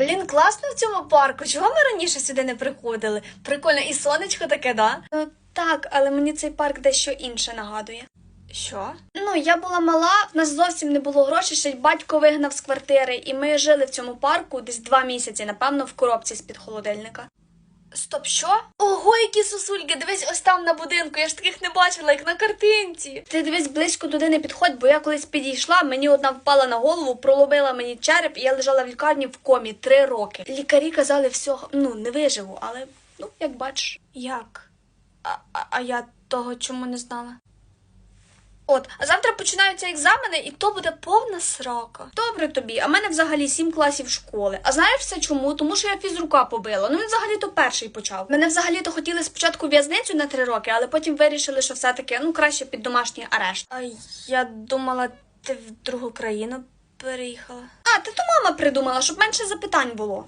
Блін, класно в цьому парку. Чого ми раніше сюди не приходили? Прикольно, і сонечко таке, да? Ну так, але мені цей парк дещо інше нагадує. Що? Ну, я була мала, в нас зовсім не було грошей, ще й батько вигнав з квартири, і ми жили в цьому парку десь два місяці, напевно, в коробці з-під холодильника. Стоп, що? Ого, які сосульки, дивись ось там на будинку, я ж таких не бачила, як на картинці. Ти дивись близько туди не підходь, бо я колись підійшла, мені одна впала на голову, проломила мені череп, і я лежала в лікарні в комі три роки. Лікарі казали, всього, ну, не виживу, але ну, як бачиш. Як? А, а, а я того чому не знала? От, а завтра починаються екзамени, і то буде повна срака. Добре тобі, а в мене взагалі сім класів школи. А знаєш все чому? Тому що я фізрука побила. Ну він взагалі то перший почав. Мене взагалі то хотіли спочатку в'язницю на три роки, але потім вирішили, що все-таки ну краще під домашній арешт. А я думала, ти в другу країну переїхала. А, ти то мама придумала, щоб менше запитань було.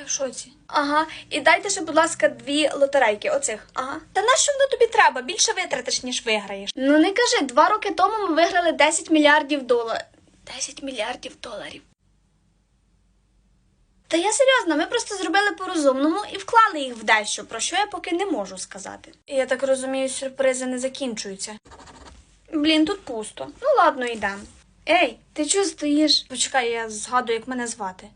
Я в шоці. Ага, і дайте ще, будь ласка, дві лотерейки оцих. Ага. Та нащо воно тобі треба? Більше витратиш, ніж виграєш. Ну не кажи, два роки тому ми виграли 10 мільярдів доларів. 10 мільярдів доларів. Та я серйозно, ми просто зробили по-розумному і вклали їх в дещо, про що я поки не можу сказати. Я так розумію, сюрпризи не закінчуються. Блін, тут пусто. Ну ладно, йдемо. Ей, ти чого стоїш? Почекай, я згадую, як мене звати.